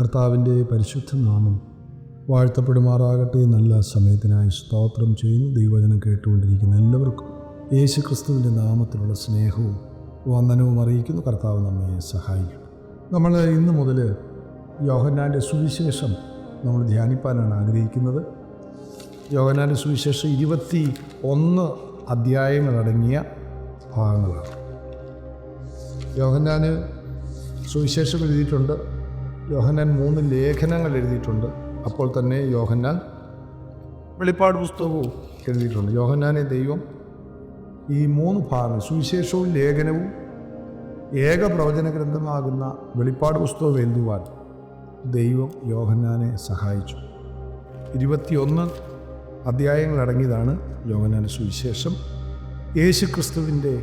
കർത്താവിന്റെ പരിശുദ്ധ നാമം വാഴ്ത്തപ്പെടുമാറാകട്ടെ നല്ല സമയത്തിനായി സ്തോത്രം ചെയ്യുന്നു. ദൈവജനം കേട്ടുകൊണ്ടിരിക്കുന്ന എല്ലാവർക്കും യേശു ക്രിസ്തുവിന്റെ നാമത്തിലുള്ള സ്നേഹവും വന്ദനവും അറിയിക്കുന്നു. കർത്താവ് നമ്മെ സഹായിക്കും. നമ്മൾ ഇന്ന് മുതൽ യോഹന്നാന്റെ സുവിശേഷം നമ്മൾ ധ്യാനിപ്പാനാണ് ആഗ്രഹിക്കുന്നത്. യോഹന്നാന്റെ സുവിശേഷം ഇരുപത്തി ഒന്ന് അധ്യായങ്ങളടങ്ങിയ ഭാഗങ്ങളാണ്. യോഹന്നാന് സുവിശേഷം എഴുതിയിട്ടുണ്ട്. യോഹന്നാൻ മൂന്ന് ലേഖനങ്ങൾ എഴുതിയിട്ടുണ്ട്. അപ്പോൾ തന്നെ യോഹന്നാൻ വെളിപ്പാട് പുസ്തകവും എഴുതിയിട്ടുണ്ട്. യോഹന്നാനെ ദൈവം ഈ മൂന്ന് ഭാഗങ്ങൾ സുവിശേഷവും ലേഖനവും ഏക പ്രവചന ഗ്രന്ഥമാകുന്ന വെളിപ്പാട് പുസ്തകം എഴുതുവാൻ ദൈവം യോഹന്നാനെ സഹായിച്ചു. ഇരുപത്തിയൊന്ന് അധ്യായങ്ങളടങ്ങിയതാണ് യോഹന്നാന്റെ സുവിശേഷം. യേശു ക്രിസ്തുവിന്റെ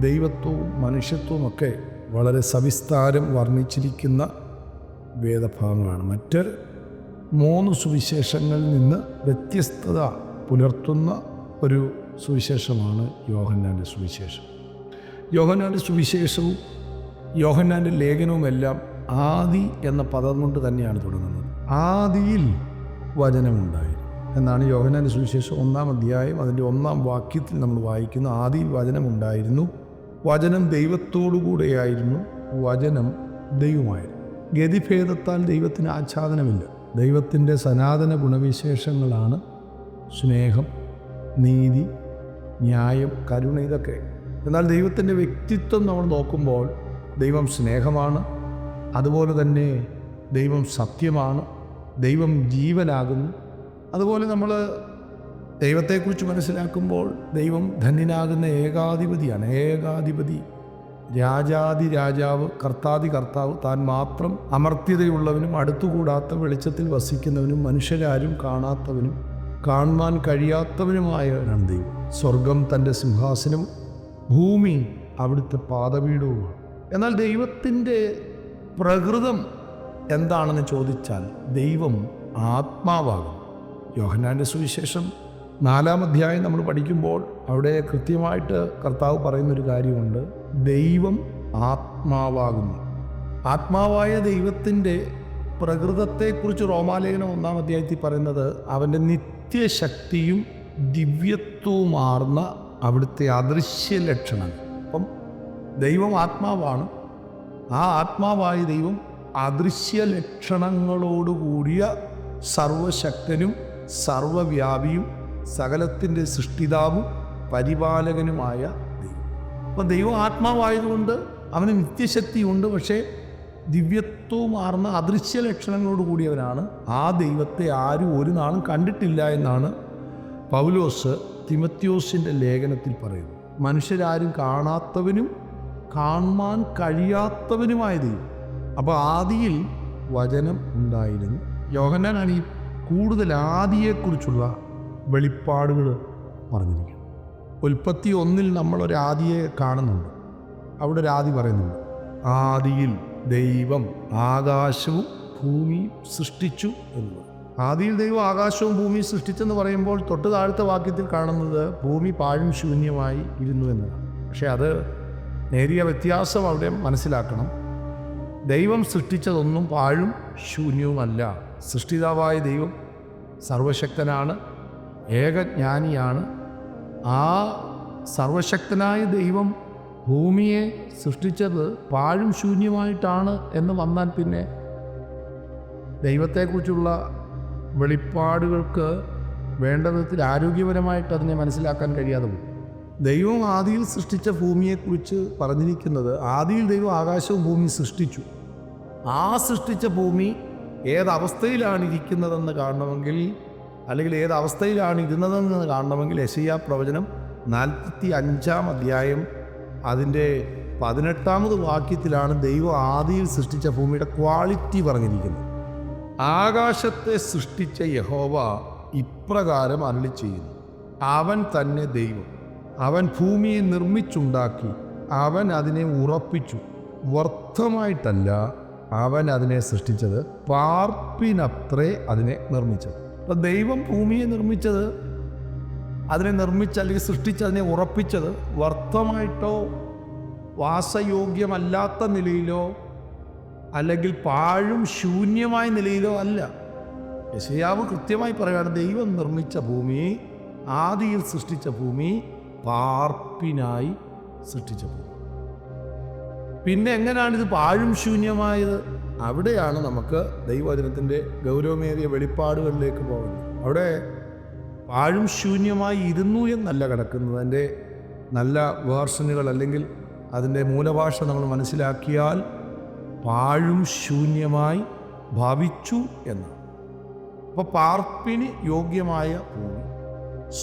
ദൈവത്വവും മനുഷ്യത്വവും ഒക്കെ വളരെ സവിസ്താരം വർണിച്ചിരിക്കുന്ന വേദഭാഗങ്ങളാണ്. മറ്റൊരു മൂന്ന് സുവിശേഷങ്ങളിൽ നിന്ന് വ്യത്യസ്തത പുലർത്തുന്ന ഒരു സുവിശേഷമാണ് യോഹന്നാന്റെ സുവിശേഷം. യോഹന്നാന്റെ സുവിശേഷവും യോഹന്നാന്റെ ലേഖനവുമെല്ലാം ആദി എന്ന പദം കൊണ്ട് തന്നെയാണ് തുടങ്ങുന്നത്. ആദിയിൽ വചനമുണ്ടായിരുന്നു. എന്നാണ് യോഹനാന്റെ സുവിശേഷം ഒന്നാം അധ്യായം അതിന്റെ ഒന്നാം വാക്യത്തിൽ നമ്മൾ വായിക്കുന്നു ആദിയിൽ വചനമുണ്ടായിരുന്നു. വചനം ദൈവത്തോടുകൂടെയായിരുന്നു വചനം ദൈവമായിരുന്നു ഗതിഭേദത്താൽ ദൈവത്തിന് ആച്ഛാദനമില്ല. ദൈവത്തിന്റെ സനാതന ഗുണവിശേഷങ്ങളാണ് സ്നേഹം നീതി ന്യായം കരുണ ഇതൊക്കെ. എന്നാൽ ദൈവത്തിന്റെ വ്യക്തിത്വം നമ്മൾ നോക്കുമ്പോൾ ദൈവം സ്നേഹമാണ്. അതുപോലെ തന്നെ ദൈവം സത്യമാണ്. ദൈവം ജീവനാകുന്നു. അതുപോലെ നമ്മൾ ദൈവത്തെക്കുറിച്ച് മനസ്സിലാക്കുമ്പോൾ ദൈവം ധന്യനാകുന്ന ഏകാധിപതിയാണ്. ഏകാധിപതി രാജാതി രാജാവ് കർത്താതി കർത്താവ് താൻ മാത്രം അമർത്യതയുള്ളവനും അടുത്തുകൂടാത്ത വെളിച്ചത്തിൽ വസിക്കുന്നവനും മനുഷ്യരാരും കാണാത്തവനും കാണുവാൻ കഴിയാത്തവനുമായാണ് ദൈവം. സ്വർഗം തന്റെ സിംഹാസനം ഭൂമി അവിടുത്തെ പാദപീഠവുമാണ്. എന്നാൽ ദൈവത്തിന്റെ പ്രകൃതം എന്താണെന്ന് ചോദിച്ചാൽ ദൈവം ആത്മാവാകും യോഹനാന്റെ സുവിശേഷം നാലാം അധ്യായം നമ്മൾ പഠിക്കുമ്പോൾ അവിടെ കൃത്യമായിട്ട് കർത്താവ് പറയുന്നൊരു കാര്യമുണ്ട്. ദൈവം ആത്മാവാകുന്നു. ആത്മാവായ ദൈവത്തിന്റെ പ്രകൃതത്തെക്കുറിച്ച് റോമാലേഖനം ഒന്നാം അധ്യായത്തിൽ പറയുന്നത് അവന്റെ നിത്യശക്തിയും ദിവ്യത്വവുമാർന്ന അവിടുത്തെ അദൃശ്യ ലക്ഷണങ്ങൾ. അപ്പം ദൈവം ആത്മാവാണ്. ആ ആത്മാവായ ദൈവം അദൃശ്യ ലക്ഷണങ്ങളോടുകൂടിയ സർവശക്തനും സർവവ്യാപിയും സകലത്തിന്റെ സൃഷ്ടിതാവും പരിപാലകനുമായ അപ്പം ദൈവം ആത്മാവായതുകൊണ്ട് അവന് നിത്യശക്തിയുണ്ട്. പക്ഷേ ദിവ്യത്വമാർന്ന അദൃശ്യ ലക്ഷണങ്ങളോട് കൂടിയവനാണ്. ആ ദൈവത്തെ ആരും ഒരു നാളും കണ്ടിട്ടില്ല എന്നാണ് പൗലോസ് തിമത്യോസിന്റെ ലേഖനത്തിൽ പറയുന്നത്. മനുഷ്യരാരും കാണാത്തവനും കാണാൻ കഴിയാത്തവനുമായ ദൈവം. അപ്പോൾ ആദിയിൽ വചനം ഉണ്ടായിരുന്നു. യോഹന്നാനാണ് ഈ കൂടുതൽ ആദിയെക്കുറിച്ചുള്ള വെളിപ്പാടുകൾ പറഞ്ഞിരിക്കുന്നത്. ഉൽപ്പത്തി ഒന്നിൽ നമ്മളൊരു ആദിയെ കാണുന്നുണ്ട്. അവിടെ ഒരു ആദി പറയുന്നുണ്ട് ആദിയിൽ ദൈവം ആകാശവും ഭൂമിയും സൃഷ്ടിച്ചു എന്ന്. ആദിയിൽ ദൈവം ആകാശവും ഭൂമിയും സൃഷ്ടിച്ചെന്ന് പറയുമ്പോൾ തൊട്ട് താഴത്തെ വാക്യത്തിൽ കാണുന്നത് ഭൂമി പാഴും ശൂന്യമായി ഇരുന്നു എന്നതാണ് പക്ഷേ അത് നേരിയ വ്യത്യാസം അവിടെ മനസ്സിലാക്കണം. ദൈവം സൃഷ്ടിച്ചതൊന്നും പാഴും ശൂന്യവുമല്ല. സൃഷ്ടിതാവായ ദൈവം സർവശക്തനാണ് ഏകജ്ഞാനിയാണ് ആ സർവശക്തനായ ദൈവം ഭൂമിയെ സൃഷ്ടിച്ചത് പാഴും ശൂന്യമായിട്ടാണ് എന്ന് വന്നാൽ പിന്നെ ദൈവത്തെക്കുറിച്ചുള്ള വെളിപ്പാടുകൾക്ക് വേണ്ട വിധത്തിൽ ആരോഗ്യപരമായിട്ട് അതിനെ മനസ്സിലാക്കാൻ കഴിയാതെ. പോകും ദൈവം ആദിയിൽ സൃഷ്ടിച്ച ഭൂമിയെക്കുറിച്ച് പറഞ്ഞിരിക്കുന്നത് ആദിയിൽ ദൈവം ആകാശവും ഭൂമിയും സൃഷ്ടിച്ചു. ആ സൃഷ്ടിച്ച ഭൂമി ഏതവസ്ഥയിലാണ് ഇരിക്കുന്നതെന്ന് കാണണമെങ്കിൽ അല്ലെങ്കിൽ ഏത് അവസ്ഥയിലാണ് ഇരുന്നതെന്ന് കാണണമെങ്കിൽ യശയ്യ പ്രവചനം നാൽപ്പത്തി അഞ്ചാം അധ്യായം അതിന്റെ പതിനെട്ടാമത് വാക്യത്തിലാണ് ദൈവം ആദിയിൽ സൃഷ്ടിച്ച ഭൂമിയുടെ ക്വാളിറ്റി പറഞ്ഞിരിക്കുന്നത്. ആകാശത്തെ സൃഷ്ടിച്ച യഹോവ ഇപ്രകാരം അരളി ചെയ്യുന്നു. അവൻ തന്നെ ദൈവം. അവൻ ഭൂമിയെ നിർമ്മിച്ചുണ്ടാക്കി. അവൻ അതിനെ ഉറപ്പിച്ചു. വ്യർത്ഥമായിട്ടല്ല അവൻ അതിനെ സൃഷ്ടിച്ചത്. പാർപ്പിനത്രേ അതിനെ നിർമ്മിച്ചത്. അപ്പം ദൈവം ഭൂമിയെ നിർമ്മിച്ചത് അതിനെ നിർമ്മിച്ച് അല്ലെങ്കിൽ സൃഷ്ടിച്ച് അതിനെ ഉറപ്പിച്ചത് വർത്തമായിട്ടോ വാസയോഗ്യമല്ലാത്ത നിലയിലോ അല്ലെങ്കിൽ പാഴും ശൂന്യമായ നിലയിലോ അല്ല. യശയാവ് കൃത്യമായി പറയുകയാണ് ദൈവം നിർമ്മിച്ച ഭൂമി ആദിയിൽ സൃഷ്ടിച്ച ഭൂമി പാർപ്പിനായി സൃഷ്ടിച്ച ഭൂമി. പിന്നെ എങ്ങനെയാണ് ഇത് പാഴും ശൂന്യമായത്? അവിടെയാണ് നമുക്ക് ദൈവവചനത്തിന്റെ ഗൗരവമേറിയ വെളിപ്പാടുകളിലേക്ക് പോകുന്നത്. അവിടെ പാഴും ശൂന്യമായി ഇരുന്നു എന്നല്ല കിടക്കുന്നത്. അതിന്റെ നല്ല വേർഷനുകൾ അല്ലെങ്കിൽ അതിന്റെ മൂലഭാഷ നമ്മൾ മനസ്സിലാക്കിയാൽ പാഴും ശൂന്യമായി ഭാവിച്ചു എന്നാണ്. അപ്പോൾ പാർപ്പിന് യോഗ്യമായ ഭൂമി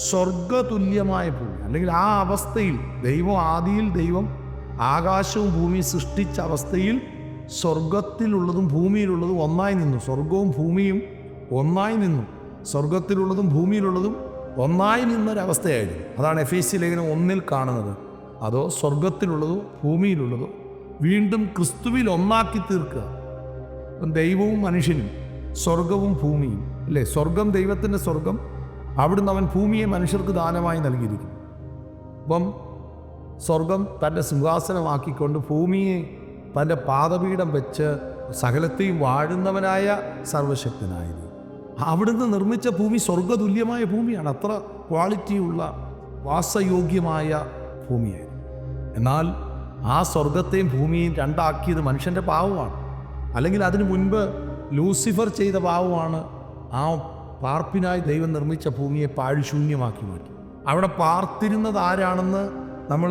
സ്വർഗതുല്യമായ ഭൂമി അല്ലെങ്കിൽ ആ അവസ്ഥയിൽ ദൈവം ആദിയിൽ ദൈവം ആകാശവും ഭൂമിയും സൃഷ്ടിച്ച അവസ്ഥയിൽ സ്വർഗത്തിലുള്ളതും ഭൂമിയിലുള്ളതും ഒന്നായി നിന്നു. സ്വർഗവും ഭൂമിയും ഒന്നായി നിന്നു. സ്വർഗത്തിലുള്ളതും ഭൂമിയിലുള്ളതും ഒന്നായി നിന്നൊരവസ്ഥയായിരുന്നു. അതാണ് എഫ് എസ് സി ലേഖനം ഒന്നിൽ കാണുന്നത്. അതോ സ്വർഗത്തിലുള്ളതോ ഭൂമിയിലുള്ളതോ വീണ്ടും ക്രിസ്തുവിൽ ഒന്നാക്കി തീർക്കുക. ദൈവവും മനുഷ്യനും സ്വർഗവും ഭൂമിയും അല്ലേ? സ്വർഗം ദൈവത്തിന്റെ സ്വർഗം അവിടുന്ന് അവൻ ഭൂമിയെ മനുഷ്യർക്ക് ദാനമായി നൽകിയിരിക്കുന്നു. അപ്പം സ്വർഗം തന്റെ സിംഹാസനമാക്കിക്കൊണ്ട് ഭൂമിയെ തന്റെ പാദപീഠം വെച്ച് സകലത്തെയും വാഴുന്നവനായ സർവശക്തനായത് അവിടുന്ന് നിർമ്മിച്ച ഭൂമി സ്വർഗതുല്യമായ ഭൂമിയാണ്. അത്ര ക്വാളിറ്റിയുള്ള വാസയോഗ്യമായ ഭൂമിയായിരുന്നു. എന്നാൽ ആ സ്വർഗത്തെയും ഭൂമിയെയും രണ്ടാക്കിയത് മനുഷ്യന്റെ പാവമാണ്. അല്ലെങ്കിൽ അതിനു മുൻപ് ലൂസിഫർ ചെയ്ത പാവമാണ് ആ പാർപ്പിനായി ദൈവം നിർമ്മിച്ച ഭൂമിയെ പാഴ്ശൂന്യമാക്കി മാറ്റി അവിടെ പാർത്തിരുന്നത് ആരാണെന്ന് നമ്മൾ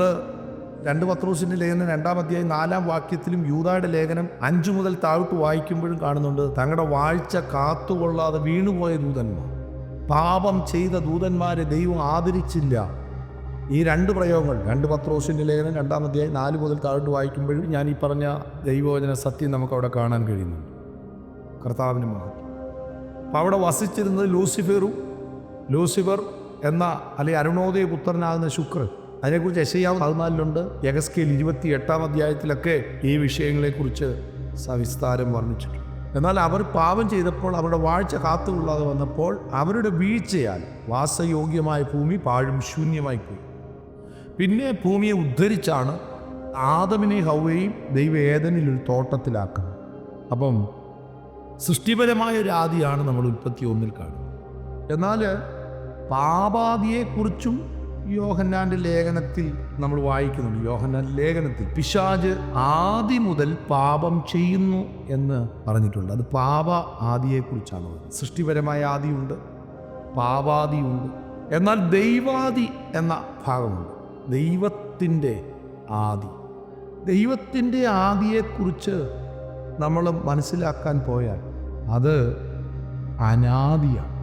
രണ്ട് പത്രോസിന്റെ ലേഖനം രണ്ടാം അധ്യായം നാലാം വാക്യത്തിലും യൂതായുടെ ലേഖനം അഞ്ചു മുതൽ താഴോട്ട് വായിക്കുമ്പോഴും കാണുന്നുണ്ട്. തങ്ങളുടെ വാഴ്ച കാത്തുകൊള്ളാതെ വീണുപോയ ദൂതന്മാർ. പാപം ചെയ്ത ദൂതന്മാരെ ദൈവം ആദരിച്ചില്ല. ഈ രണ്ട് പ്രയോഗങ്ങൾ രണ്ട് പത്രോസിന്റെ ലേഖനം രണ്ടാം അധ്യായം നാല് മുതൽ താഴോട്ട് വായിക്കുമ്പോഴും ഞാൻ ഈ പറഞ്ഞ ദൈവവചന സത്യം നമുക്ക് അവിടെ കാണാൻ കഴിയുന്നുണ്ട്. കർത്താവിന് മഹത്വം. അപ്പോൾ അവിടെ വസിച്ചിരുന്നത് ലൂസിഫറും ലൂസിഫർ എന്ന അല്ലെ അരുണോദയ പുത്രനാകുന്ന ശുക്രൻ. അതിനെക്കുറിച്ച് എശയ്യാവ് പതിനാലിലുണ്ട്. യഗസ്കേൽ ഇരുപത്തി എട്ടാം അധ്യായത്തിലൊക്കെ ഈ വിഷയങ്ങളെക്കുറിച്ച് സവിസ്താരം വർണിച്ചിട്ടുണ്ട്. എന്നാൽ അവർ പാപം ചെയ്തപ്പോൾ അവരുടെ വാഴ്ച കാത്തുകൊള്ളാതെ വന്നപ്പോൾ അവരുടെ വീഴ്ചയാൽ വാസയോഗ്യമായ ഭൂമി പാഴും ശൂന്യമായി പോയി പിന്നെ ഭൂമിയെ ഉദ്ധരിച്ചാണ് ആദമിനെ ഹൗവയും ദൈവ ഏതനിൽ ഒരു തോട്ടത്തിലാക്കുന്നത്. അപ്പം സൃഷ്ടിപരമായ ഒരു ആദിയാണ് നമ്മൾ ഉൽപ്പത്തി ഒന്നിൽ കാണുന്നത്. എന്നാൽ പാപാദിയെക്കുറിച്ചും യോഹന്നാന്റെ ലേഖനത്തിൽ നമ്മൾ വായിക്കുന്നുണ്ട്. യോഹന്നാൻ ലേഖനത്തിൽ പിശാജ് ആദി മുതൽ പാപം ചെയ്യുന്നു എന്ന് പറഞ്ഞിട്ടുണ്ട്. അത് പാപ ആദിയെക്കുറിച്ചാണ്. സൃഷ്ടിപരമായ ആദിയുണ്ട് പാപാദിയുണ്ട്. എന്നാൽ ദൈവാദി എന്ന ഭാഗമുണ്ട്. ദൈവത്തിന്റെ ആദി. ദൈവത്തിന്റെ ആദിയെക്കുറിച്ച് നമ്മൾ മനസ്സിലാക്കാൻ പോയാൽ അത് അനാദിയാണ്.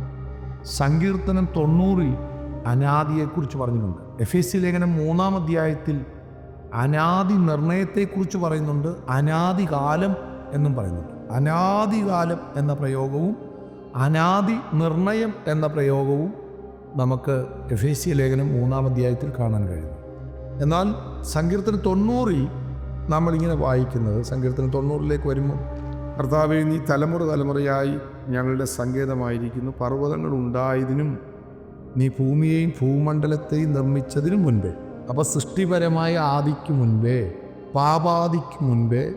സങ്കീർത്തനം തൊണ്ണൂറിൽ അനാദിയെക്കുറിച്ച് പറഞ്ഞിട്ടുണ്ട്. എഫ് എസ് സി ലേഖനം മൂന്നാം അധ്യായത്തിൽ അനാദി നിർണയത്തെക്കുറിച്ച് പറയുന്നുണ്ട് അനാദി കാലം എന്നും പറയുന്നുണ്ട്. അനാദി കാലം എന്ന പ്രയോഗവും അനാദി നിർണയം എന്ന പ്രയോഗവും നമുക്ക് എഫ് എസ് സി ലേഖനം മൂന്നാം അധ്യായത്തിൽ കാണാൻ കഴിയും. എന്നാൽ സങ്കീർത്തനം തൊണ്ണൂറിൽ നമ്മളിങ്ങനെ വായിക്കുന്നത് സങ്കീർത്തനം തൊണ്ണൂറിലേക്ക് വരുമ്പോൾ കർത്താവ് നീ തലമുറ തലമുറയായി ഞങ്ങളുടെ സങ്കേതമായിരിക്കുന്നു. പർവതങ്ങൾ ഉണ്ടായതിനും നീ ഭൂമിയെയും ഭൂമണ്ഡലത്തെയും നിർമ്മിച്ചതിനു മുൻപേ അപ്പോൾ സൃഷ്ടിപരമായ ആദിക്ക് മുൻപേ പാപാദിക്ക് മുൻപേ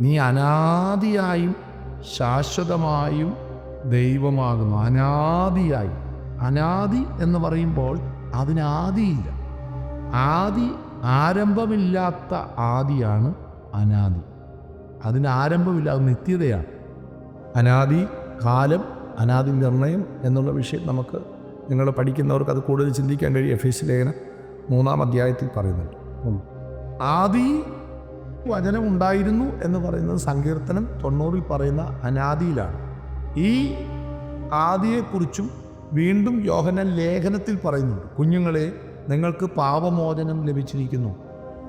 നീ അനാദിയായും ശാശ്വതമായും ദൈവമാകുന്നു. അനാദിയായി. അനാദി എന്ന് പറയുമ്പോൾ അതിനാദിയില്ല ആദി ആരംഭമില്ലാത്ത ആദിയാണ് അനാദി. അതിന് ആരംഭമില്ല നിത്യതയാണ്. അനാദി കാലം അനാദി നിർണയം എന്നുള്ള വിഷയം നമുക്ക് നിങ്ങൾ പഠിക്കുന്നവർക്ക് അത് കൂടുതൽ ചിന്തിക്കാൻ കഴിയും. എഫ് എസ് ലേഖനം മൂന്നാം അധ്യായത്തിൽ പറയുന്നുണ്ട്. ആദി വചനം ഉണ്ടായിരുന്നു എന്ന് പറയുന്നത് സങ്കീർത്തനം തൊണ്ണൂറിൽ പറയുന്ന അനാദിയിലാണ്. ഈ ആദിയെക്കുറിച്ചും വീണ്ടും യോഹനൻ ലേഖനത്തിൽ പറയുന്നുണ്ട്. കുഞ്ഞുങ്ങളെ നിങ്ങൾക്ക് പാപമോചനം ലഭിച്ചിരിക്കുന്നു.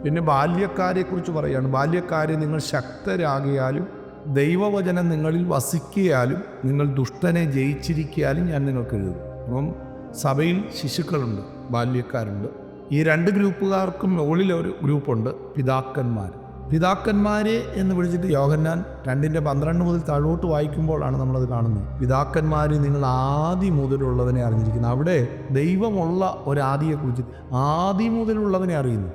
പിന്നെ ബാല്യക്കാരെക്കുറിച്ച് പറയുകയാണ്. ബാല്യക്കാരെ നിങ്ങൾ ശക്തരാകിയാലും ദൈവവചനം നിങ്ങളിൽ വസിക്കിയാലും നിങ്ങൾ ദുഷ്ടനെ ജയിച്ചിരിക്കിയാലും ഞാൻ നിങ്ങൾക്ക് എഴുതും അപ്പം സഭയിൽ ശിശുക്കളുണ്ട് ബാല്യക്കാരുണ്ട്. ഈ രണ്ട് ഗ്രൂപ്പുകാർക്കും മുകളിൽ ഒരു ഗ്രൂപ്പുണ്ട് പിതാക്കന്മാർ. പിതാക്കന്മാരെ എന്ന് വിളിച്ചിട്ട് യോഹന്നാൻ രണ്ടിന്റെ പന്ത്രണ്ട് മുതൽ താഴോട്ട് വായിക്കുമ്പോഴാണ് നമ്മളത് കാണുന്നത്. പിതാക്കന്മാർ നിങ്ങൾ ആദി മുതലുള്ളവനെ അറിഞ്ഞിരിക്കുന്നു. അവിടെ ദൈവമുള്ള ഒരാദിയെക്കുറിച്ച് ആദി മുതലുള്ളവനെ അറിയുന്നു.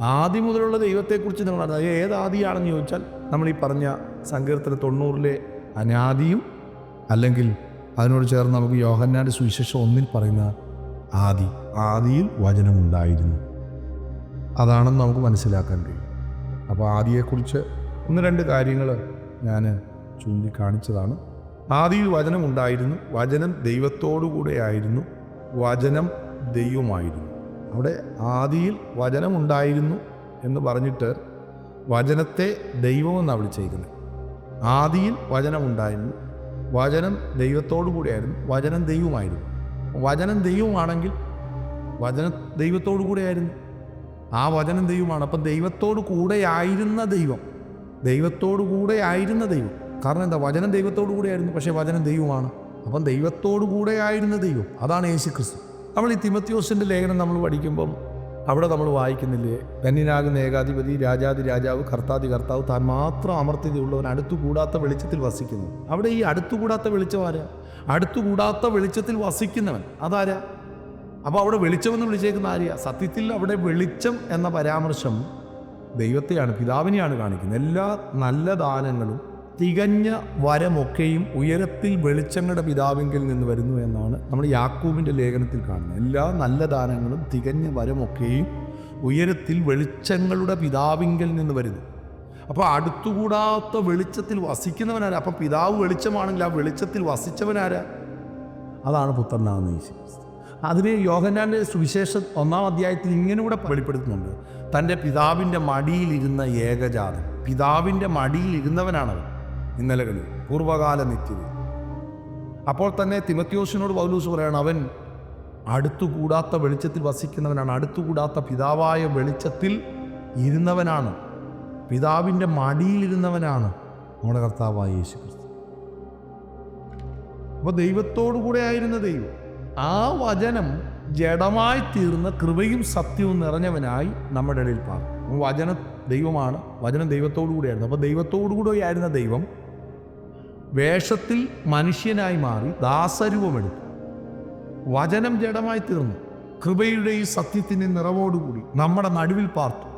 ആദ്യം മുതലുള്ള ദൈവത്തെക്കുറിച്ച് നിങ്ങൾ അറിഞ്ഞത് ഏത് ആദിയാണെന്ന് ചോദിച്ചാൽ നമ്മൾ ഈ പറഞ്ഞ സങ്കീർത്തന തൊണ്ണൂറിലെ അനാദിയും അല്ലെങ്കിൽ അതിനോട് ചേർന്ന് നമുക്ക് യോഹന്നാന്റെ സുവിശേഷം ഒന്നിൽ പറയുന്ന ആദി ആദിയിൽ വചനമുണ്ടായിരുന്നു. അതാണെന്ന് നമുക്ക് മനസ്സിലാക്കാൻ കഴിയും. അപ്പോൾ ആദിയെക്കുറിച്ച് ഒന്ന് രണ്ട് കാര്യങ്ങൾ ഞാൻ ചൂണ്ടിക്കാണിച്ചതാണ്. ആദിയിൽ വചനം ഉണ്ടായിരുന്നു വചനം ദൈവത്തോടു കൂടെ ആയിരുന്നു വചനം ദൈവമായിരുന്നു അവിടെ ആദിയിൽ വചനം ഉണ്ടായിരുന്നു എന്ന് പറഞ്ഞിട്ട് വചനത്തെ ദൈവമെന്നാണ് വിളിച്ചേക്കുന്നത്. ആദിയിൽ വചനം ഉണ്ടായിരുന്നു വചനം ദൈവത്തോടു കൂടിയായിരുന്നു. വചനം ദൈവമായിരുന്നു വചനം ദൈവമാണെങ്കിൽ വചനം ദൈവത്തോടു കൂടെയായിരുന്നു. ആ വചനം ദൈവമാണ് അപ്പം ദൈവത്തോട് കൂടെയായിരുന്ന ദൈവം ദൈവത്തോടു കൂടെയായിരുന്ന ദൈവം. കാരണം എന്താ? വചനം ദൈവത്തോടു കൂടെയായിരുന്നു പക്ഷേ വചനം ദൈവമാണ് അപ്പം ദൈവത്തോടു കൂടെയായിരുന്ന ദൈവം അതാണ് യേശു ക്രിസ്തു നമ്മൾ ഈ തിമത്യോസിന്റെ ലേഖനം നമ്മൾ പഠിക്കുമ്പം അവിടെ നമ്മൾ വായിക്കുന്നില്ലേ? ധന്യനാകുന്ന ഏകാധിപതി രാജാതി രാജാവ് കർത്താതി കർത്താവ് താൻ മാത്രം അമർത്യതയുള്ളവൻ അടുത്തുകൂടാത്ത വെളിച്ചത്തിൽ വസിക്കുന്നു. അവിടെ ഈ അടുത്തുകൂടാത്ത വെളിച്ചം ആരാ? അടുത്തുകൂടാത്ത വെളിച്ചത്തിൽ വസിക്കുന്നവൻ അതാരാ? അപ്പോൾ അവിടെ വെളിച്ചമെന്ന് വിളിച്ചേക്കുന്ന ആരെയാ സത്യത്തിൽ അവിടെ വെളിച്ചം എന്ന പരാമർശം ദൈവത്തെയാണ് പിതാവിനെയാണ് കാണിക്കുന്നത്. എല്ലാ നല്ല ദാനങ്ങളും തികഞ്ഞ വരമൊക്കെയും ഉയരത്തിൽ വെളിച്ചങ്ങളുടെ പിതാവിങ്കിൽ നിന്ന് വരുന്നു എന്നാണ് നമ്മൾ യാക്കൂബിന്റെ ലേഖനത്തിൽ കാണുന്നത്. എല്ലാ നല്ല ദാനങ്ങളും തികഞ്ഞ വരമൊക്കെയും ഉയരത്തിൽ വെളിച്ചങ്ങളുടെ പിതാവിങ്കിൽ നിന്ന് വരുന്നു. അപ്പോൾ അടുത്തുകൂടാത്ത വെളിച്ചത്തിൽ വസിക്കുന്നവനാരാ? അപ്പം പിതാവ് വെളിച്ചമാണെങ്കിൽ ആ വെളിച്ചത്തിൽ വസിച്ചവനാരാ? അതാണ് പുത്രനാകുന്ന യേശു അതിന് യോഹന്നാന്റെ സുവിശേഷ ഒന്നാം അധ്യായത്തിൽ ഇങ്ങനെ കൂടെ വെളിപ്പെടുത്തുന്നുണ്ട്. തന്റെ പിതാവിന്റെ മടിയിലിരുന്ന ഏകജാതൻ പിതാവിന്റെ മടിയിലിരുന്നവനാണവൻ. ഇന്നലകളിൽ പൂർവകാല നിത്യത അപ്പോൾ തന്നെ തിമത്യോസിനോട് പൗലൂസ് പറയാണ് അവൻ അടുത്തുകൂടാത്ത വെളിച്ചത്തിൽ വസിക്കുന്നവനാണ് അടുത്തുകൂടാത്ത പിതാവായ വെളിച്ചത്തിൽ ഇരുന്നവനാണ് പിതാവിന്റെ മടിയിലിരുന്നവനാണ് നമ്മുടെ കർത്താവായ യേശു ക്രിസ്തു അപ്പോൾ ദൈവത്തോടു കൂടെ ആയിരുന്ന ദൈവം ആ വചനം ജഡമായി തീർന്ന കൃപയും സത്യവും നിറഞ്ഞവനായി നമ്മുടെ ഇടയിൽ പാർക്കും വചനം ദൈവമാണ് വചനം ദൈവത്തോടു കൂടെയായിരുന്നു. അപ്പോൾ ദൈവത്തോടു കൂടെ ആയിരുന്ന ദൈവം വേഷത്തിൽ മനുഷ്യനായി മാറി ദാസരൂപമെടുത്തു. വചനം ജഡമായി തീർന്നു. കൃപയുടെയും സത്യത്തിന്റെ നിറവോടുകൂടി നമ്മുടെ നടുവിൽ പാർത്തു.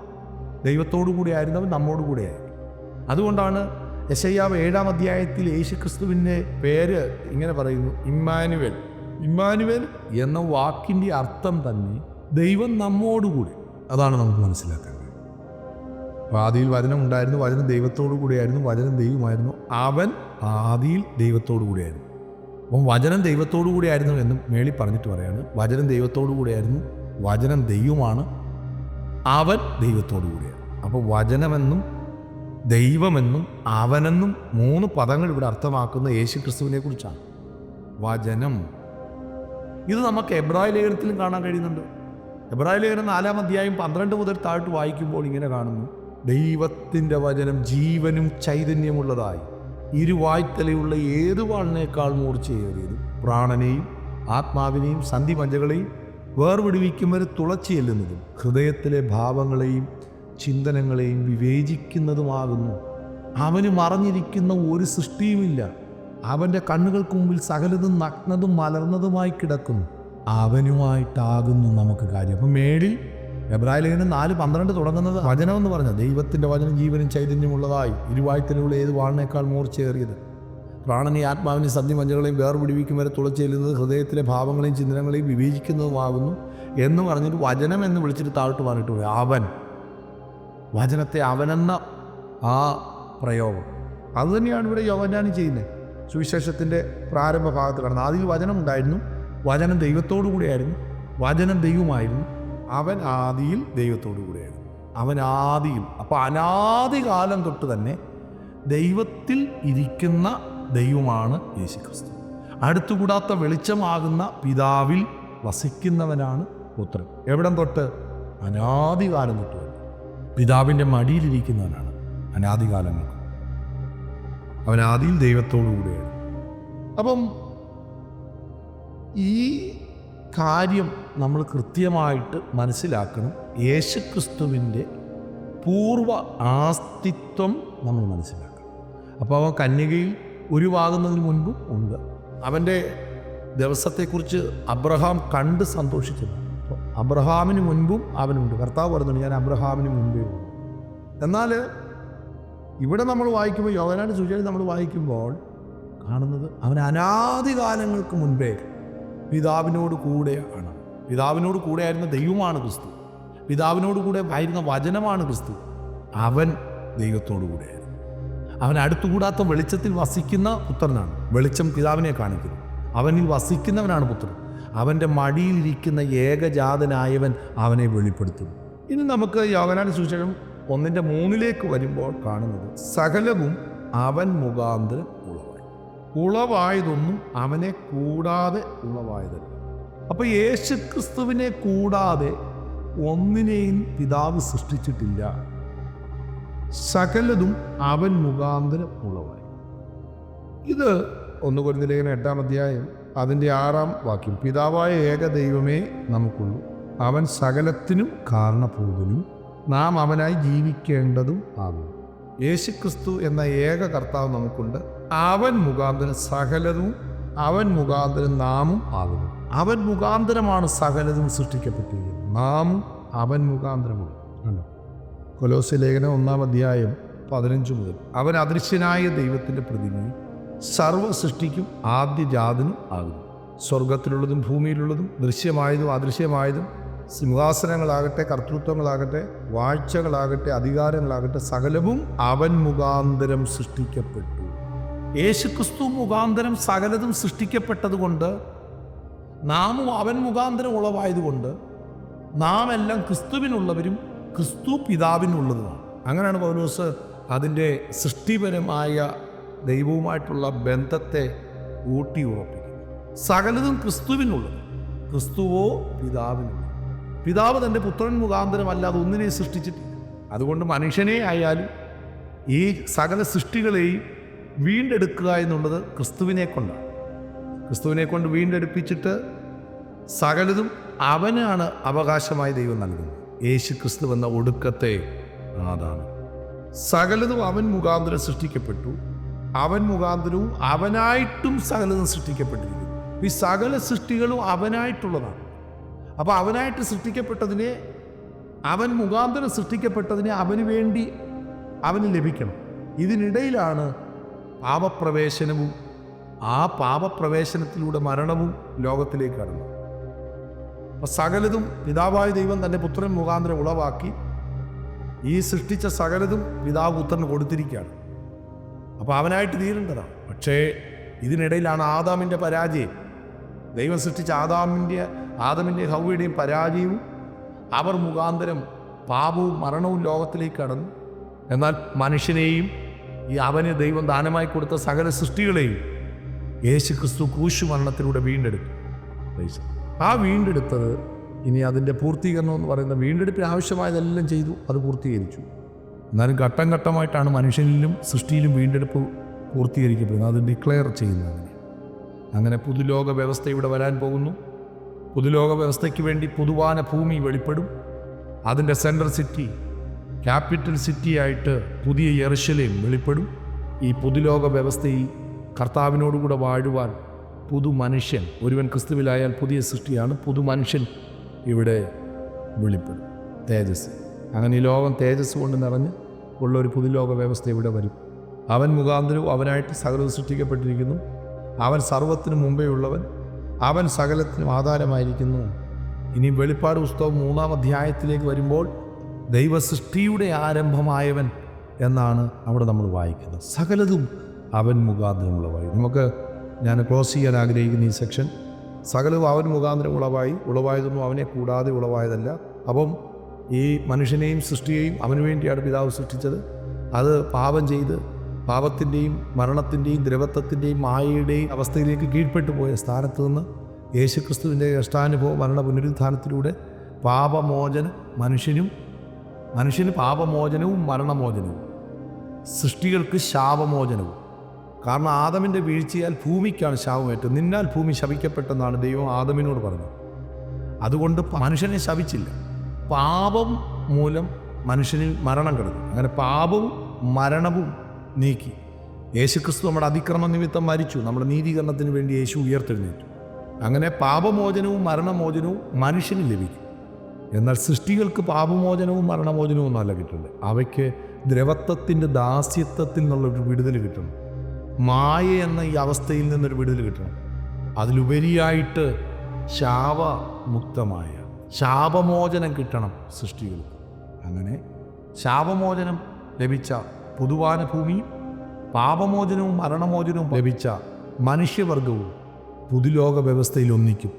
ദൈവത്തോടു കൂടി ആയിരുന്നവൻ നമ്മോട് ആയിരുന്നു. അതുകൊണ്ടാണ് യശയ്യാവ് ഏഴാം അധ്യായത്തിൽ യേശുക്രിസ്തുവിന്റെ പേര് ഇങ്ങനെ പറയുന്നു ഇമ്മാനുവൽ. ഇമ്മാനുവൽ എന്ന വാക്കിന്റെ അർത്ഥം തന്നെ ദൈവം നമ്മോടുകൂടി. അതാണ് നമുക്ക് മനസ്സിലാക്കാൻ കഴിയും ആദിയിൽ വചനം ഉണ്ടായിരുന്നു വചനം ദൈവത്തോടു കൂടിയായിരുന്നു വചനം ദൈവമായിരുന്നു. അവൻ ആദിയിൽ ദൈവത്തോടു കൂടിയായിരുന്നു. അപ്പം വചനം ദൈവത്തോടു കൂടിയായിരുന്നു എന്നും മേളി പറഞ്ഞിട്ട് പറയാണ്. വചനം ദൈവത്തോടു കൂടിയായിരുന്നു വചനം ദൈവമാണ് അവൻ ദൈവത്തോടു കൂടിയാണ്. അപ്പോൾ വചനമെന്നും ദൈവമെന്നും അവനെന്നും മൂന്ന് പദങ്ങൾ ഇവിടെ അർത്ഥമാക്കുന്ന യേശു ക്രിസ്തുവിനെ കുറിച്ചാണ്. വചനം. ഇത് നമുക്ക് എബ്രായ ലേഖനത്തിലും കാണാൻ കഴിയുന്നുണ്ട്. എബ്രായ ലേഖനം നാലാം അധ്യായം പന്ത്രണ്ട് മുതൽ താഴ്ത്ത് വായിക്കുമ്പോൾ ഇങ്ങനെ കാണുന്നു. ദൈവത്തിന്റെ വചനം ജീവനും ചൈതന്യമുള്ളതായി. ഇരുവായ്ത്തലയുള്ള ഏത് വാളിനേക്കാൾ മൂർച്ചയേറിയതും പ്രാണനെയും ആത്മാവിനെയും സന്ധിമഞ്ചകളെയും വേർവിടുവിക്കും വരെ തുളച്ചു ചെല്ലുന്നതും ഹൃദയത്തിലെ ഭാവങ്ങളെയും ചിന്തനങ്ങളെയും വിവേചിക്കുന്നതുമാകുന്നു. അവന് മറഞ്ഞിരിക്കുന്ന ഒരു സൃഷ്ടിയുമില്ല. അവന്റെ കണ്ണുകൾക്ക് മുമ്പിൽ സകലതും നഗ്നതും മലർന്നതുമായി കിടക്കുന്നു. അവനുമായിട്ടാകുന്നു നമുക്ക് കാര്യം. അപ്പം മേളിൽ എബ്രാഹിം ലേഖനം നാല് പന്ത്രണ്ട് തുടങ്ങുന്നത് വചനം എന്ന് പറഞ്ഞ ദൈവത്തിന്റെ വചനം ജീവനും ചൈതന്യമുള്ളതായി ഇരുവായ്ത്തലുള്ള ഏത് വാളിനേക്കാൾ മൂർച്ചയേറിയത്? പ്രാണനെ ആത്മാവിനെ സന്ധിമഞ്ചകളെയും വേർപിടിവിക്കും വരെ തുളച്ചെല്ലുന്നത് ഹൃദയത്തിലെ ഭാവങ്ങളെയും ചിന്തനങ്ങളെയും വിവേചിക്കുന്നതുമാകുന്നു എന്ന് പറഞ്ഞിട്ട് വചനം എന്ന് വിളിച്ചിട്ട് താഴ്ത്തു പറഞ്ഞിട്ട് പോയി. അവൻ. വചനത്തെ അവനെന്ന ആ പ്രയോഗം. അതുതന്നെയാണ് ഇവിടെ യോഗനാണ് ചെയ്യുന്നത്. സുവിശേഷത്തിന്റെ പ്രാരംഭ ഭാഗത്ത് കാണുന്നത് ആദ്യം വചനം ഉണ്ടായിരുന്നു വചനം ദൈവത്തോടു കൂടിയായിരുന്നു വചനം ദൈവമായിരുന്നു. അവൻ ആദിയിൽ ദൈവത്തോടു കൂടെയാണ് അവൻ ആദിയിൽ അപ്പോൾ അനാദി കാലം തൊട്ട് തന്നെ ദൈവത്തിൽ ഇരിക്കുന്ന ദൈവമാണ് യേശുക്രിസ്തു. അടുത്തുകൂടാത്ത വെളിച്ചമാകുന്ന പിതാവിൽ വസിക്കുന്നവനാണ് പുത്രൻ. എവിടം തൊട്ട്? അനാദികാലം തൊട്ട് തന്നെ. പിതാവിന്റെ മടിയിലിരിക്കുന്നവനാണ് അനാദികാലങ്ങൾ അവൻ ആദിയിൽ ദൈവത്തോടു കൂടെയാണ് അപ്പം ഈ കാര്യം നമ്മൾ കൃത്യമായിട്ട് മനസ്സിലാക്കണം. യേശുക്രിസ്തുവിന്റെ പൂർവ ആസ്തിത്വം നമ്മൾ മനസ്സിലാക്കണം. അപ്പോൾ അവൻ കന്യകയിൽ ഉരുവാകുന്നതിന് മുൻപും ഉണ്ട്. അവന്റെ ദിവസത്തെക്കുറിച്ച് അബ്രഹാം കണ്ട് സന്തോഷിച്ചില്ല അപ്പോൾ അബ്രഹാമിന് മുൻപും അവനുണ്ട്. കർത്താവ് പറയുന്നുണ്ട് ഞാൻ അബ്രഹാമിന് മുൻപേ ഉണ്ട് എന്നാൽ ഇവിടെ നമ്മൾ വായിക്കുമ്പോൾ യോഗനാട് സൂചന നമ്മൾ വായിക്കുമ്പോൾ കാണുന്നത് അവൻ അനാദികാലങ്ങൾക്ക് മുൻപേ പിതാവിനോട് കൂടെയാണ്. പിതാവിനോട് കൂടെ ആയിരുന്ന ദൈവമാണ് ക്രിസ്തു. പിതാവിനോട് കൂടെ ആയിരുന്ന വചനമാണ് ക്രിസ്തു. അവൻ ദൈവത്തോടു കൂടെയായിരുന്നു. അവൻ അടുത്തുകൂടാത്ത വെളിച്ചത്തിൽ വസിക്കുന്ന പുത്രനാണ്. വെളിച്ചം പിതാവിനെ കാണിക്കുന്നു. അവനിൽ വസിക്കുന്നവനാണ് പുത്രൻ. അവന്റെ മടിയിലിരിക്കുന്ന ഏകജാതനായവൻ അവനെ വെളിപ്പെടുത്തുന്നു. ഇനി നമുക്ക് യോഗനാന സൂചകം ഒന്നിന്റെ മൂന്നിലേക്ക് വരുമ്പോൾ കാണുന്നത് സകലവും അവൻ മുഖാന്തരം ഉളവായി. ഉളവായതൊന്നും അവനെ കൂടാതെ ഉളവായതല്ല. അപ്പൊ യേശു ക്രിസ്തുവിനെ കൂടാതെ ഒന്നിനെയും പിതാവ് സൃഷ്ടിച്ചിട്ടില്ല. സകലതും അവൻ മുഖാന്തരം ഉളവായി ഇത് ഒന്ന് കൊരുന്നിലേഖന എട്ടാം അധ്യായം അതിന്റെ ആറാം വാക്യം. പിതാവായ ഏക ദൈവമേ നമുക്കുള്ളൂ. അവൻ സകലത്തിനും കാരണഭൂതനും. നാം അവനായി ജീവിക്കേണ്ടതും ആകുന്നു. യേശുക്രിസ്തു എന്ന ഏക കർത്താവ് നമുക്കുണ്ട്. അവൻ മുഖാന്തരം സകലതും അവൻ മുഖാന്തരം നാമും ആകുന്നു. അവൻ മുഖാന്തരമാണ് സകലതും സൃഷ്ടിക്കപ്പെട്ടിരിക്കുന്നത്. നാം അവൻ മുഖാന്തരമാണ്. കണ്ടോ? ലേഖനം ഒന്നാം അധ്യായം പതിനഞ്ച് മുതൽ. അവൻ അദൃശ്യനായ ദൈവത്തിന്റെ പ്രതിമയും സർവ സൃഷ്ടിക്കും ആദ്യജാതനും ആകുന്നു. സ്വർഗത്തിലുള്ളതും ഭൂമിയിലുള്ളതും ദൃശ്യമായതും അദൃശ്യമായതും സിംഹാസനങ്ങളാകട്ടെ കർത്തൃത്വങ്ങളാകട്ടെ വാഴ്ചകളാകട്ടെ അധികാരങ്ങളാകട്ടെ സകലവും അവൻ മുഖാന്തരം സൃഷ്ടിക്കപ്പെട്ടു. യേശുക്രിസ്തു മുഖാന്തരം സകലതും സൃഷ്ടിക്കപ്പെട്ടതുകൊണ്ട് നാമും അവൻ മുഖാന്തരം ഉളവായതുകൊണ്ട് നാം എല്ലാം ക്രിസ്തുവിനുള്ളവരും ക്രിസ്തു പിതാവിനുള്ളതുമാണ്. അങ്ങനെയാണ് പൗലോസ് അതിന്റെ സൃഷ്ടിപരമായ ദൈവവുമായിട്ടുള്ള ബന്ധത്തെ ഊട്ടി ഉറപ്പിക്കുന്നത് സകലതും ക്രിസ്തുവിനുള്ളത് ക്രിസ്തുവോ പിതാവിനുള്ളത്. പിതാവ് തന്റെ പുത്രൻ മുഖാന്തരം അല്ലാതെ ഒന്നിനെ സൃഷ്ടിച്ചിട്ടില്ല. അതുകൊണ്ട് മനുഷ്യനെ ആയാലും ഈ സകല സൃഷ്ടികളെയും വീണ്ടെടുക്കുക എന്നുള്ളത് ക്രിസ്തുവിനെ കൊണ്ടാണ്. ക്രിസ്തുവിനെ കൊണ്ട് വീണ്ടെടുപ്പിച്ചിട്ട് സകലതും അവനാണ് അവകാശമായി ദൈവം നൽകുന്നത്. യേശു ക്രിസ്തു എന്ന ഒടുക്കത്തെ അതാണ് സകലതും അവൻ മുഖാന്തരം സൃഷ്ടിക്കപ്പെട്ടു. അവൻ മുഖാന്തരവും അവനായിട്ടും സകലതും സൃഷ്ടിക്കപ്പെട്ടിരിക്കുന്നു. ഈ സകല സൃഷ്ടികളും അവനായിട്ടുള്ളതാണ്. അപ്പോൾ അവനായിട്ട് സൃഷ്ടിക്കപ്പെട്ടതിനെ അവൻ മുഖാന്തരം സൃഷ്ടിക്കപ്പെട്ടതിനെ അവന് വേണ്ടി അവന് ലഭിക്കണം. ഇതിനിടയിലാണ് പാപപ്രവേശനവും ആ പാപപ്രവേശനത്തിലൂടെ മരണവും ലോകത്തിലേക്ക് കടന്നു. അപ്പം സകലതും പിതാവായ ദൈവം തന്റെ പുത്രൻ മുഖാന്തരം ഉളവാക്കി ഈ സൃഷ്ടിച്ച സകലതും പിതാവ് പുത്രന് കൊടുത്തിരിക്കുകയാണ്. അപ്പോൾ അവനായിട്ട് തീരേണ്ടതാണ്. പക്ഷേ ഇതിനിടയിലാണ് ആദാമിന്റെ പരാജയം. ദൈവം സൃഷ്ടിച്ച ആദാമിന്റെ ആദമിന്റെ ഹൗവയുടെയും പരാജയവും അവർ മുഖാന്തരം പാപവും മരണവും ലോകത്തിലേക്ക് കടന്നു. എന്നാൽ മനുഷ്യനെയും ഈ അവന് ദൈവം ദാനമായി കൊടുത്ത സകല സൃഷ്ടികളെയും യേശു ക്രിസ്തു ക്രൂശുമരണത്തിലൂടെ വീണ്ടെടുത്തു. ആ വീണ്ടെടുത്തത് ഇനി അതിന്റെ പൂർത്തീകരണം എന്ന് പറയുന്ന വീണ്ടെടുപ്പിന് ആവശ്യമായതെല്ലാം ചെയ്തു അത് പൂർത്തീകരിച്ചു. എന്നാലും ഘട്ടം ഘട്ടമായിട്ടാണ് മനുഷ്യനിലും സൃഷ്ടിയിലും വീണ്ടെടുപ്പ് പൂർത്തീകരിക്കപ്പെടുന്നത്. അത് ഡിക്ലെയർ ചെയ്യുന്നത് അങ്ങനെ അങ്ങനെ പുതുലോക വ്യവസ്ഥ ഇവിടെ വരാൻ പോകുന്നു. പുതുലോക വ്യവസ്ഥയ്ക്ക് വേണ്ടി പുതുവാന ഭൂമി വെളിപ്പെടും. അതിന്റെ സെൻട്രൽ സിറ്റി ക്യാപിറ്റൽ സിറ്റിയായിട്ട് പുതിയ എറിശലയും വെളിപ്പെടും. ഈ പുതുലോക വ്യവസ്ഥയിൽ കർത്താവിനോടുകൂടെ വാഴുവാൻ പുതു മനുഷ്യൻ ഒരുവൻ ക്രിസ്തുവിലായാൽ പുതിയ സൃഷ്ടിയാണ് പുതു മനുഷ്യൻ ഇവിടെ വെളിപ്പെടും. തേജസ്. അങ്ങനെ ഈ ലോകം തേജസ് കൊണ്ട് നിറഞ്ഞ് ഉള്ള ഒരു പുതുലോക വ്യവസ്ഥ ഇവിടെ വരും. അവൻ മുഖാന്തരവും അവനായിട്ട് സകലവും സൃഷ്ടിക്കപ്പെട്ടിരിക്കുന്നു. അവൻ സർവത്തിനു മുമ്പേ ഉള്ളവൻ അവൻ സകലത്തിനും ആധാരമായിരിക്കുന്നു. ഇനി വെളിപ്പാട് പുസ്തകം മൂന്നാം അധ്യായത്തിലേക്ക് വരുമ്പോൾ ദൈവസൃഷ്ടിയുടെ ആരംഭമായവൻ എന്നാണ് അവിടെ നമ്മൾ വായിക്കുന്നത്. സകലതും അവൻ മുഖാന്തരമുള്ളവായി നമുക്ക് ഞാൻ ക്ലോസ് ചെയ്യാൻ ആഗ്രഹിക്കുന്ന ഈ സെക്ഷൻ സകലവും അവൻ മുഖാന്തരം ഉളവായി ഉളവായതൊന്നും അവനെ കൂടാതെ ഉളവായതല്ല. അപ്പം ഈ മനുഷ്യനെയും സൃഷ്ടിയെയും അവന് വേണ്ടിയാണ് പിതാവ് സൃഷ്ടിച്ചത്. അത് പാപം ചെയ്ത് പാപത്തിന്റെയും മരണത്തിന്റെയും ദ്രവത്വത്തിന്റെയും മായയുടെയും അവസ്ഥയിലേക്ക് കീഴ്പ്പെട്ടു പോയ സ്ഥാനത്ത് നിന്ന് യേശുക്രിസ്തുവിന്റെ കഷ്ടാനുഭവ മരണ പുനരുദ്ധാനത്തിലൂടെ പാപമോചനം മനുഷ്യനും മനുഷ്യന് പാപമോചനവും മരണമോചനവും സൃഷ്ടികൾക്ക് ശാപമോചനവും കാരണം ആദമിന്റെ വീഴ്ചയാൽ ഭൂമിക്കാണ് ശാപമേറ്റത് നിന്നാൽ ഭൂമി ശപിക്കപ്പെട്ടെന്നാണ് ദൈവം ആദമിനോട് പറഞ്ഞത്. അതുകൊണ്ട് മനുഷ്യനെ ശപിച്ചില്ല. പാപം മൂലം മനുഷ്യനിൽ മരണം കിടന്നു. അങ്ങനെ പാപവും മരണവും നീക്കി. യേശുക്രിസ്തു നമ്മുടെ അതിക്രമ നിമിത്തം മരിച്ചു. നമ്മുടെ നീതീകരണത്തിന് വേണ്ടി യേശു ഉയർത്തെഴുന്നേറ്റു. അങ്ങനെ പാപമോചനവും മരണമോചനവും മനുഷ്യന് ലഭിക്കും. എന്നാൽ സൃഷ്ടികൾക്ക് പാപമോചനവും മരണമോചനവും ഒന്നല്ല കിട്ടുന്നത് അവയ്ക്ക് ദ്രവത്വത്തിന്റെ ദാസ്യത്വത്തിൽ നിന്നുള്ള ഒരു വിടുതൽ കിട്ടണം. മായ എന്ന ഈ അവസ്ഥയിൽ നിന്നൊരു വിടുതൽ കിട്ടണം. അതിലുപരിയായിട്ട് ശാപമുക്തമായ ശാപമോചനം കിട്ടണം സൃഷ്ടികൾക്ക്. അങ്ങനെ ശാപമോചനം ലഭിച്ച പുതുവാന ഭൂമിയും പാപമോചനവും മരണമോചനവും ലഭിച്ച മനുഷ്യവർഗവും പുതുലോക വ്യവസ്ഥയിൽ ഒന്നിക്കും.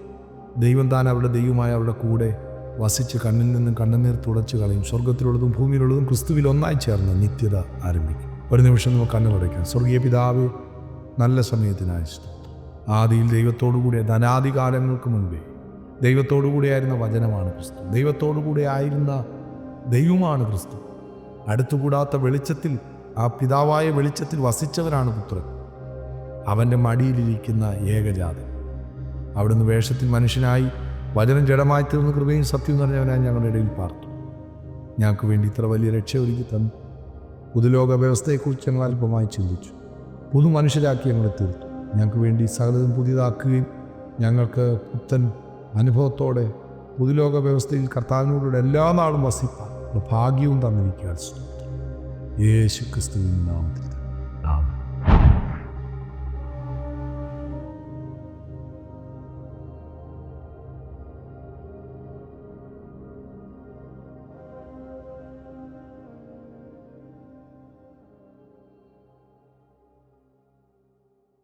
ദൈവം താൻ അവരുടെ ദൈവമായ അവരുടെ കൂടെ വസിച്ച് കണ്ണിൽ നിന്നും കണ്ണുനീർ തുടച്ചു കളയും. സ്വർഗത്തിലുള്ളതും ഭൂമിയിലുള്ളതും ക്രിസ്തുവിൽ ഒന്നായി ചേർന്ന് നിത്യത ആരംഭിക്കും. ഒരു നിമിഷം നമുക്ക് കണ്ണുടയ്ക്കാം സ്വർഗീയ പിതാവ് നല്ല സമയത്തിനായി ദൈവത്തോടു കൂടിയ ധനാദി കാലങ്ങൾക്ക് മുൻപേ ദൈവത്തോടുകൂടിയായിരുന്ന വചനമാണ് ക്രിസ്തു. ദൈവത്തോടുകൂടി ആയിരുന്ന ദൈവമാണ് ക്രിസ്തു. അടുത്തുകൂടാത്ത വെളിച്ചത്തിൽ ആ പിതാവായ വെളിച്ചത്തിൽ വസിച്ചവരാണ് പുത്രൻ. അവന്റെ മടിയിലിരിക്കുന്ന ഏകജാതൻ. അവിടുന്ന് വേഷത്തിൽ മനുഷ്യനായി വചനം ജഡമായി തീർന്ന കൃപയും സത്യം നിറഞ്ഞവനായി ഞങ്ങളുടെ ഇടയിൽ പാർത്തു. ഞങ്ങൾക്ക് വേണ്ടി ഇത്ര വലിയ രക്ഷ ഒരുക്കി തന്നു. പുതുലോക വ്യവസ്ഥയെക്കുറിച്ച് ഞങ്ങൾ അല്പമായി ചിന്തിച്ചു. പുതു മനുഷ്യരാക്കി ഞങ്ങളെ തീർത്തു. ഞങ്ങൾക്ക് വേണ്ടി സകലതും പുതിയതാക്കുകയും ഞങ്ങൾക്ക് പുത്തൻ അനുഭവത്തോടെ പുതുലോക വ്യവസ്ഥയിൽ കർത്താവിനോടുകൂടെ എല്ലാ നാളും വസിപ്പാൻ ഭാഗ്യവും തന്നിരിക്കുക യേശു ക്രിസ്തുവിൻ നാമത്തിൽ.